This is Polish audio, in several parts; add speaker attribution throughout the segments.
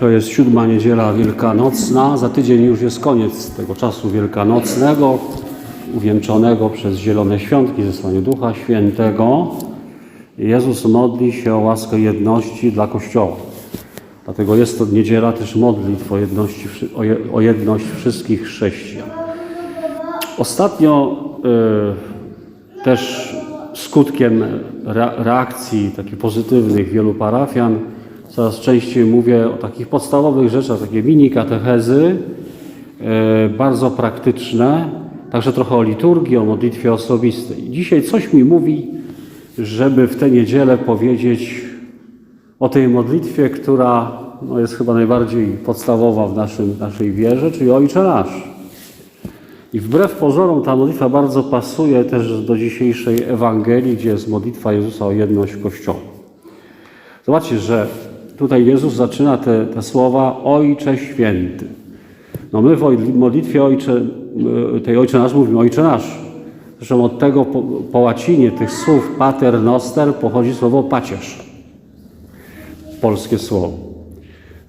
Speaker 1: To jest siódma niedziela wielkanocna. Za tydzień już jest koniec tego czasu wielkanocnego, uwieńczonego przez zielone świątki, zesłanie Ducha Świętego. Jezus modli się o łaskę jedności dla Kościoła. Dlatego jest to niedziela też modlitw o, jedności, o je- o jedność wszystkich chrześcijan. Ostatnio y, też skutkiem re- reakcji takich pozytywnych wielu parafian coraz częściej mówię o takich podstawowych rzeczach, takie mini katechezy, y, bardzo praktyczne, także trochę o liturgii, o modlitwie osobistej. Dzisiaj coś mi mówi, żeby w tę niedzielę powiedzieć o tej modlitwie, która no, jest chyba najbardziej podstawowa w naszym, naszej wierze, czyli Ojcze Nasz. I wbrew pozorom ta modlitwa bardzo pasuje też do dzisiejszej Ewangelii, gdzie jest modlitwa Jezusa o jedność Kościoła. Zobaczcie, że tutaj Jezus zaczyna te, te słowa Ojcze Święty. No my w modlitwie Ojcze, y, tej Ojcze Nasz mówimy Ojcze Nasz. Zresztą od tego po, po łacinie tych słów pater noster pochodzi słowo pacierz. Polskie słowo.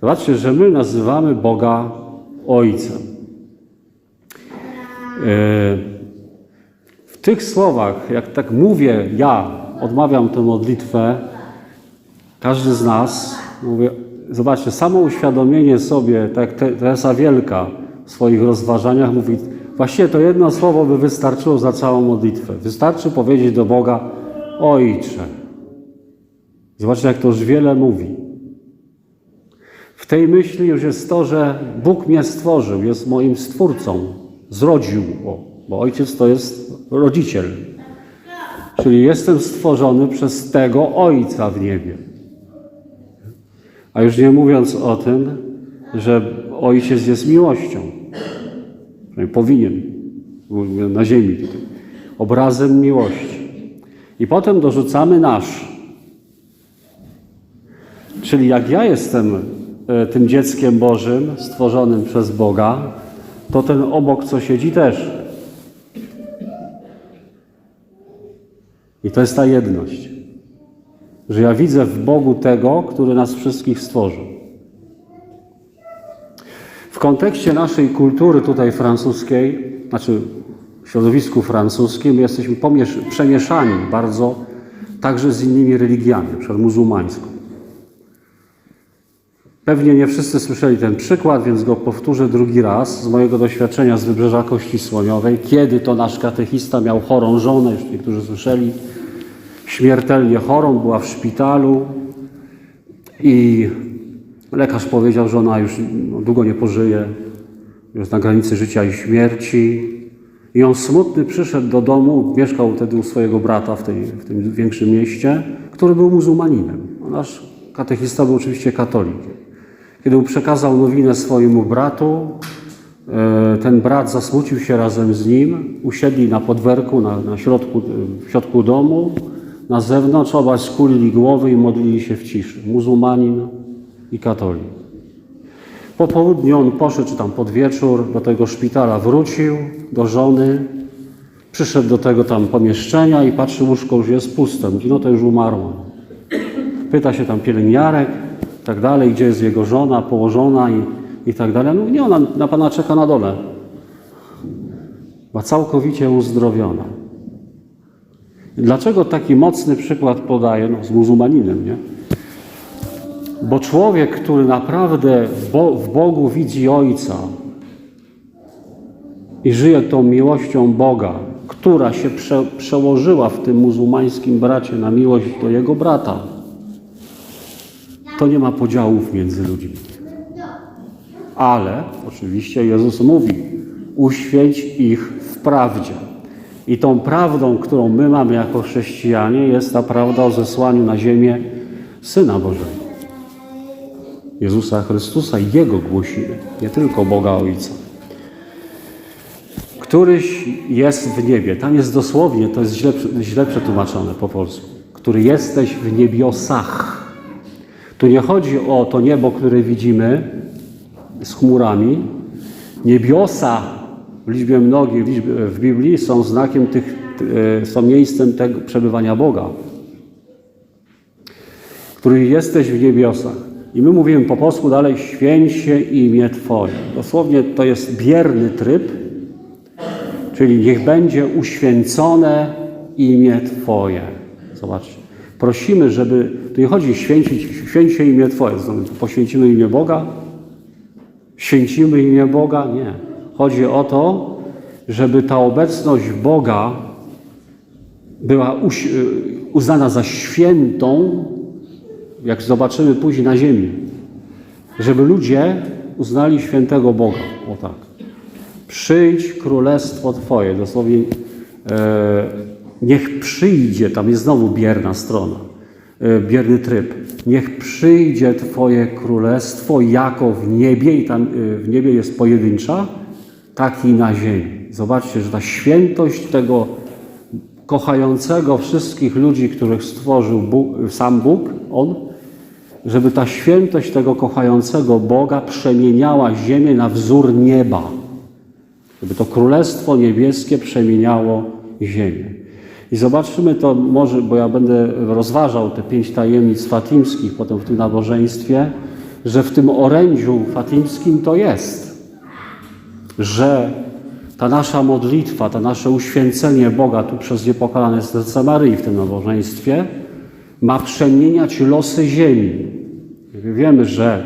Speaker 1: Zobaczcie, że my nazywamy Boga Ojcem. E, W tych słowach, jak tak mówię, ja odmawiam tę modlitwę, każdy z nas, mówię, zobaczcie, samo uświadomienie sobie, tak jak Te- Teresa Wielka w swoich rozważaniach mówi, właściwie to jedno słowo by wystarczyło za całą modlitwę. Wystarczy powiedzieć do Boga, Ojcze. Zobaczcie, jak to już wiele mówi. W tej myśli już jest to, że Bóg mnie stworzył, jest moim stwórcą, zrodził, bo, bo ojciec to jest rodziciel. Czyli jestem stworzony przez tego Ojca w niebie. A już nie mówiąc o tym, że Ojciec jest miłością. Powinien, na ziemi. Obrazem miłości. I potem dorzucamy nasz. Czyli jak ja jestem e, tym dzieckiem Bożym, stworzonym przez Boga, to ten obok, co siedzi, też. I to jest ta jedność. Że ja widzę w Bogu tego, który nas wszystkich stworzył. W kontekście naszej kultury tutaj francuskiej, znaczy w środowisku francuskim, my jesteśmy przemieszani bardzo także z innymi religiami, przykład muzułmańską. Pewnie nie wszyscy słyszeli ten przykład, więc go powtórzę drugi raz z mojego doświadczenia z Wybrzeża Kości Słoniowej. Kiedy to nasz katechista miał chorą żonę, już niektórzy słyszeli, śmiertelnie chorą, była w szpitalu i lekarz powiedział, że ona już no, długo nie pożyje, jest na granicy życia i śmierci. I on smutny przyszedł do domu, mieszkał wtedy u swojego brata w, tej, w tym większym mieście, który był muzułmaninem. Nasz katechista był oczywiście katolikiem. Kiedy przekazał nowinę swojemu bratu, e, ten brat zasmucił się razem z nim, usiedli na podwerku, na, na środku, w środku domu, na zewnątrz, obaj skulili głowy i modlili się w ciszy. Muzułmanin i katolik. Po południu on poszedł, czy tam pod wieczór, do tego szpitala, wrócił do żony, przyszedł do tego tam pomieszczenia i patrzy, łóżko już jest puste. Mówi, no to już umarła. Pyta się tam pielęgniarek, tak dalej, gdzie jest jego żona, położona i, i tak dalej. No nie, ona na pana czeka na dole. Była całkowicie uzdrowiona. Dlaczego taki mocny przykład podaję? No, z muzułmaninem, nie? Bo człowiek, który naprawdę w, Bo w Bogu widzi Ojca i żyje tą miłością Boga, która się prze przełożyła w tym muzułmańskim bracie na miłość do jego brata, to nie ma podziałów między ludźmi. Ale oczywiście Jezus mówi: uświęć ich w prawdzie. I tą prawdą, którą my mamy jako chrześcijanie, jest ta prawda o zesłaniu na ziemię Syna Bożego. Jezusa Chrystusa i Jego głosimy, nie tylko Boga Ojca. Któryś jest w niebie. Tam jest dosłownie, to jest źle, źle przetłumaczone po polsku. Który jesteś w niebiosach. Tu nie chodzi o to niebo, które widzimy z chmurami. Niebiosa w liczbie mnogiej w, Biblii są znakiem tych, e, są miejscem tego przebywania Boga. Który jesteś w niebiosach. I my mówimy po polsku dalej, święć się imię Twoje. Dosłownie to jest bierny tryb, czyli niech będzie uświęcone imię Twoje. Zobaczcie. Prosimy, żeby, tu nie chodzi święcić, święć się imię Twoje, poświęcimy imię Boga, święcimy imię Boga, nie. Chodzi o to, żeby ta obecność Boga była uś- uznana za świętą, jak zobaczymy później na ziemi. Żeby ludzie uznali świętego Boga. O tak. Przyjdź królestwo Twoje. Dosłownie e, niech przyjdzie, tam jest znowu bierna strona, e, bierny tryb. Niech przyjdzie Twoje królestwo jako w niebie, i tam e, w niebie jest pojedyncza, tak i na ziemi. Zobaczcie, że ta świętość tego kochającego wszystkich ludzi, których stworzył Bóg, sam Bóg, On, żeby ta świętość tego kochającego Boga przemieniała ziemię na wzór nieba. Żeby to Królestwo Niebieskie przemieniało ziemię. I zobaczymy to może, bo ja będę rozważał te pięć tajemnic fatimskich potem w tym nabożeństwie, że w tym orędziu fatimskim to jest że ta nasza modlitwa, to nasze uświęcenie Boga tu przez niepokalane serce Maryi w tym nabożeństwie ma przemieniać losy ziemi. Wiemy, że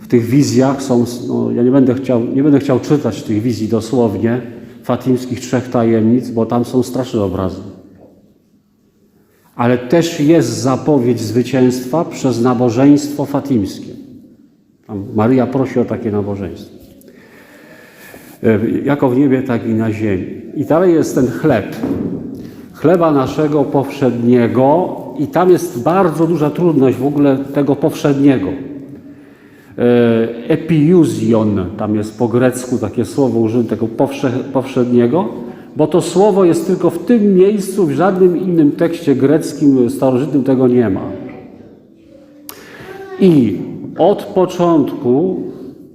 Speaker 1: w tych wizjach są, no, ja nie będę, chciał, nie będę chciał czytać tych wizji dosłownie, fatimskich trzech tajemnic, bo tam są straszne obrazy. Ale też jest zapowiedź zwycięstwa przez nabożeństwo fatimskie. Tam Maryja prosi o takie nabożeństwo. E, jako w niebie, tak i na ziemi. I dalej jest ten chleb. Chleba naszego powszedniego i tam jest bardzo duża trudność w ogóle tego powszedniego. E, Epiuzion, tam jest po grecku takie słowo użyte, tego powsze, powszedniego, bo to słowo jest tylko w tym miejscu, w żadnym innym tekście greckim, starożytnym tego nie ma. I od początku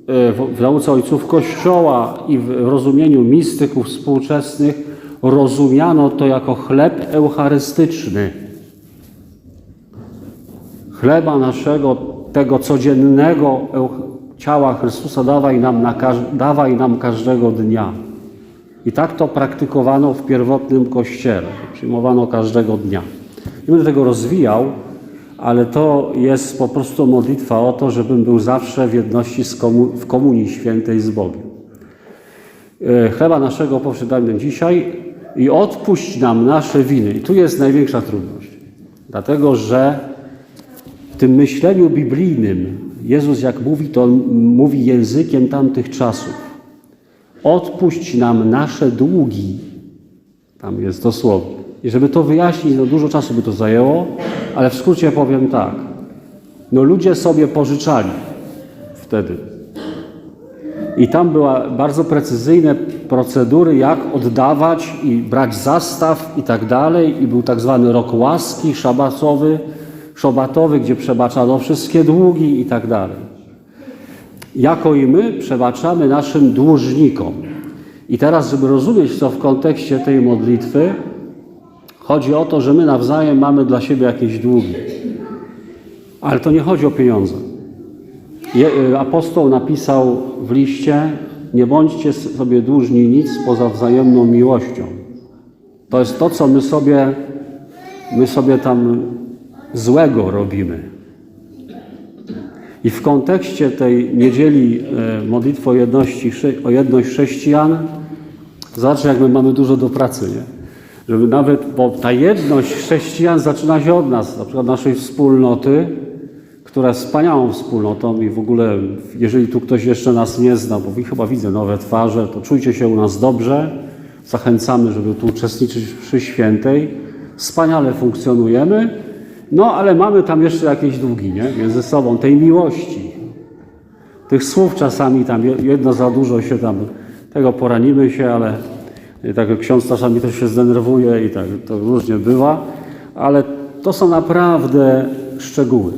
Speaker 1: w- w nauce ojców Kościoła i w rozumieniu mistyków współczesnych rozumiano to jako chleb eucharystyczny. Chleba naszego, tego codziennego ciała Chrystusa dawaj nam, na, dawaj nam każdego dnia. I tak to praktykowano w pierwotnym Kościele. Przyjmowano każdego dnia. Nie będę tego rozwijał, ale to jest po prostu modlitwa o to, żebym był zawsze w jedności komu- w komunii świętej z Bogiem. E, Chleba naszego powszedniego dzisiaj i odpuść nam nasze winy. I tu jest największa trudność. Dlatego, że w tym myśleniu biblijnym Jezus, jak mówi, to mówi językiem tamtych czasów. Odpuść nam nasze długi. Tam jest dosłownie. I żeby to wyjaśnić, no dużo czasu by to zajęło, ale w skrócie powiem tak. No ludzie sobie pożyczali wtedy. I tam była bardzo precyzyjne procedury, jak oddawać i brać zastaw i tak dalej. I był tak zwany rok łaski szabatowy, szabatowy, gdzie przebaczano wszystkie długi i tak dalej. Jako i my przebaczamy naszym dłużnikom. I teraz, żeby rozumieć to w kontekście tej modlitwy, chodzi o to, że my nawzajem mamy dla siebie jakieś długi. Ale to nie chodzi o pieniądze. Y, apostoł napisał w liście: Nie bądźcie sobie dłużni nic poza wzajemną miłością. To jest to, co my sobie, my sobie tam złego robimy. I w kontekście tej niedzieli e, modlitwy o, jedności, o jedność chrześcijan, zobaczcie, jak my mamy dużo do pracy, nie? Żeby nawet, bo ta jedność chrześcijan zaczyna się od nas, na przykład naszej wspólnoty, która jest wspaniałą wspólnotą i w ogóle, jeżeli tu ktoś jeszcze nas nie zna, bo chyba widzę nowe twarze, to czujcie się u nas dobrze. Zachęcamy, żeby tu uczestniczyć przy świętej. Wspaniale funkcjonujemy, no ale mamy tam jeszcze jakieś długi, nie? Między sobą, tej miłości. Tych słów czasami tam je- jedno za dużo się tam, tego poranimy się, ale i tak ksiądz czasami też się zdenerwuje i tak to różnie bywa, ale to są naprawdę szczegóły.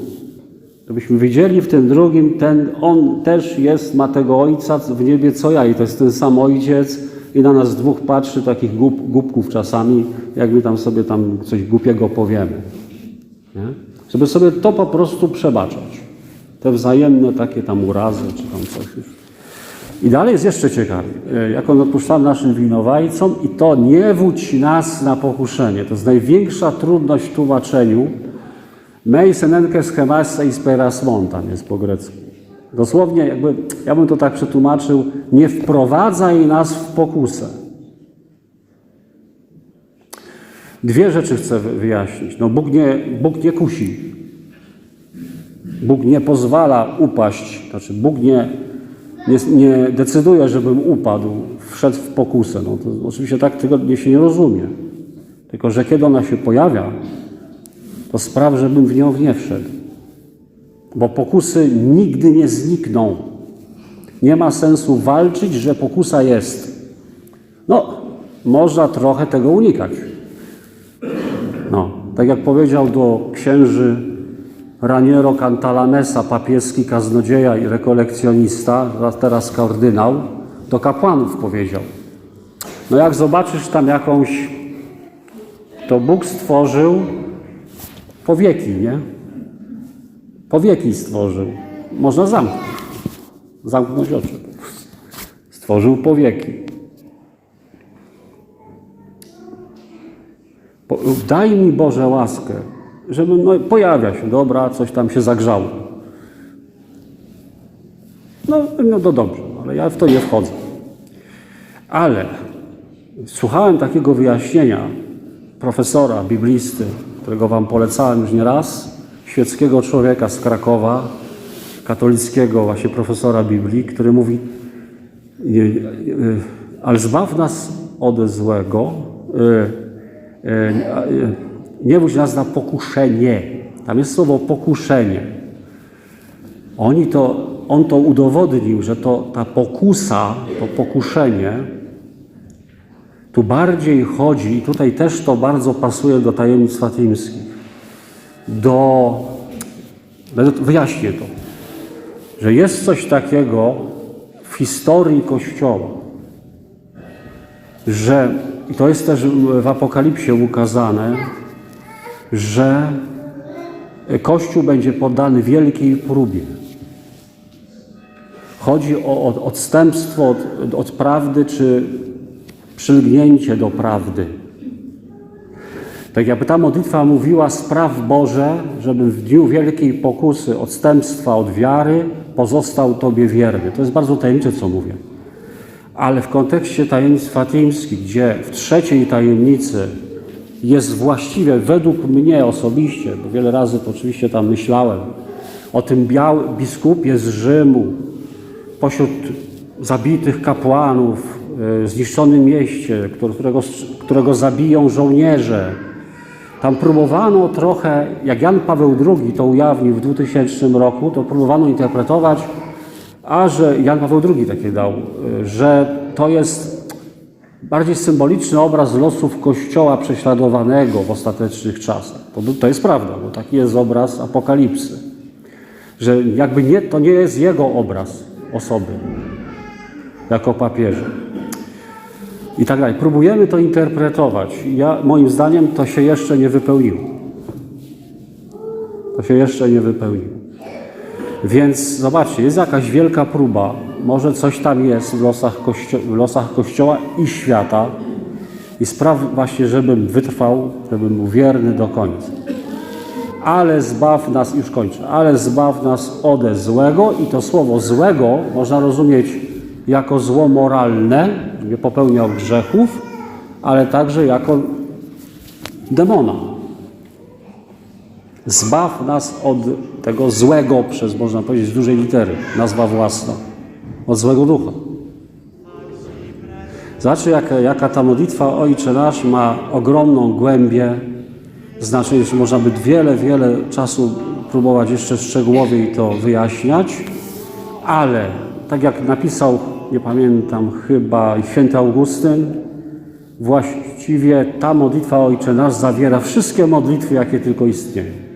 Speaker 1: Żebyśmy widzieli w tym drugim, ten, on też jest, ma tego ojca w niebie co ja i to jest ten sam ojciec i na nas dwóch patrzy, takich głup, głupków czasami, jak my tam sobie tam coś głupiego powiemy. Nie? Żeby sobie to po prostu przebaczać. Te wzajemne takie tam urazy, czy tam coś już. I dalej jest jeszcze ciekawie. E, Jak on odpuszczamy naszym winowajcom i to nie wódź nas na pokuszenie. To jest największa trudność w tłumaczeniu. Mei senenke schemasse i speras montan jest po grecku. Dosłownie jakby, ja bym to tak przetłumaczył, nie wprowadzaj nas w pokusę. Dwie rzeczy chcę wy- wyjaśnić. No Bóg nie, Bóg nie kusi. Bóg nie pozwala upaść, znaczy Bóg nie, nie, nie decyduje, żebym upadł, wszedł w pokusę. No to oczywiście tak tego nie się nie rozumie. Tylko, że kiedy ona się pojawia, to spraw, żebym w nią nie wszedł. Bo pokusy nigdy nie znikną. Nie ma sensu walczyć, że pokusa jest. No, można trochę tego unikać. No, tak jak powiedział do księży Raniero Cantalamessa, papieski kaznodzieja i rekolekcjonista, teraz kardynał, do kapłanów powiedział. No jak zobaczysz tam jakąś, to Bóg stworzył powieki, nie? Powieki stworzył. Można zamknąć. Zamknąć oczy. Stworzył powieki. Po- Daj mi Boże łaskę, żebym, no pojawia się, dobra, coś tam się zagrzało. No, no to dobrze, ale ja w to nie wchodzę. Ale słuchałem takiego wyjaśnienia profesora, biblisty, którego wam polecałem już nie raz, świeckiego człowieka z Krakowa, katolickiego właśnie profesora Biblii, który mówi, nie, nie, ale zbaw nas od złego, e, e, e, nie wódź nas na pokuszenie. Tam jest słowo pokuszenie. Oni to, on to udowodnił, że to ta pokusa, to pokuszenie, tu bardziej chodzi, i tutaj też to bardzo pasuje do tajemnic fatimskich, do, wyjaśnię to, że jest coś takiego w historii Kościoła, że, i to jest też w Apokalipsie ukazane, że Kościół będzie poddany wielkiej próbie. Chodzi o, odstępstwo od, od prawdy, czy przylgnięcie do prawdy. Tak jakby ta modlitwa mówiła, spraw Boże, żebym w dniu wielkiej pokusy, odstępstwa od wiary, pozostał Tobie wierny. To jest bardzo tajemnicze, co mówię. Ale w kontekście tajemnic fatimskich, gdzie w trzeciej tajemnicy jest właściwie, według mnie osobiście, bo wiele razy to oczywiście tam myślałem, o tym białym biskupie z Rzymu, pośród zabitych kapłanów, y, zniszczonym mieście, którego, którego zabiją żołnierze. Tam próbowano trochę, jak Jan Paweł II to ujawnił w 2000 roku, to próbowano interpretować, a że Jan Paweł II takie dał, y, że to jest bardziej symboliczny obraz losów Kościoła prześladowanego w ostatecznych czasach. To, to jest prawda, bo taki jest obraz apokalipsy. Że jakby nie, to nie jest jego obraz osoby jako papieża. I tak dalej. Próbujemy to interpretować. Ja, moim zdaniem to się jeszcze nie wypełniło. To się jeszcze nie wypełniło. Więc zobaczcie, jest jakaś wielka próba, może coś tam jest w losach, kościo w losach Kościoła i świata i spraw właśnie, żebym wytrwał, żebym był wierny do końca. Ale zbaw nas, już kończę, ale zbaw nas ode złego i to słowo złego można rozumieć jako zło moralne, nie popełniał grzechów, ale także jako demona. Zbaw nas od tego złego, przez można powiedzieć z dużej litery, nazwa własna, od złego ducha. Zobaczcie, jaka, jaka ta modlitwa Ojcze Nasz ma ogromną głębię, znaczenie, że można by wiele, wiele czasu próbować jeszcze szczegółowiej to wyjaśniać, ale tak jak napisał, nie pamiętam, chyba święty Augustyn, właściwie ta modlitwa Ojcze Nasz zawiera wszystkie modlitwy, jakie tylko istnieją.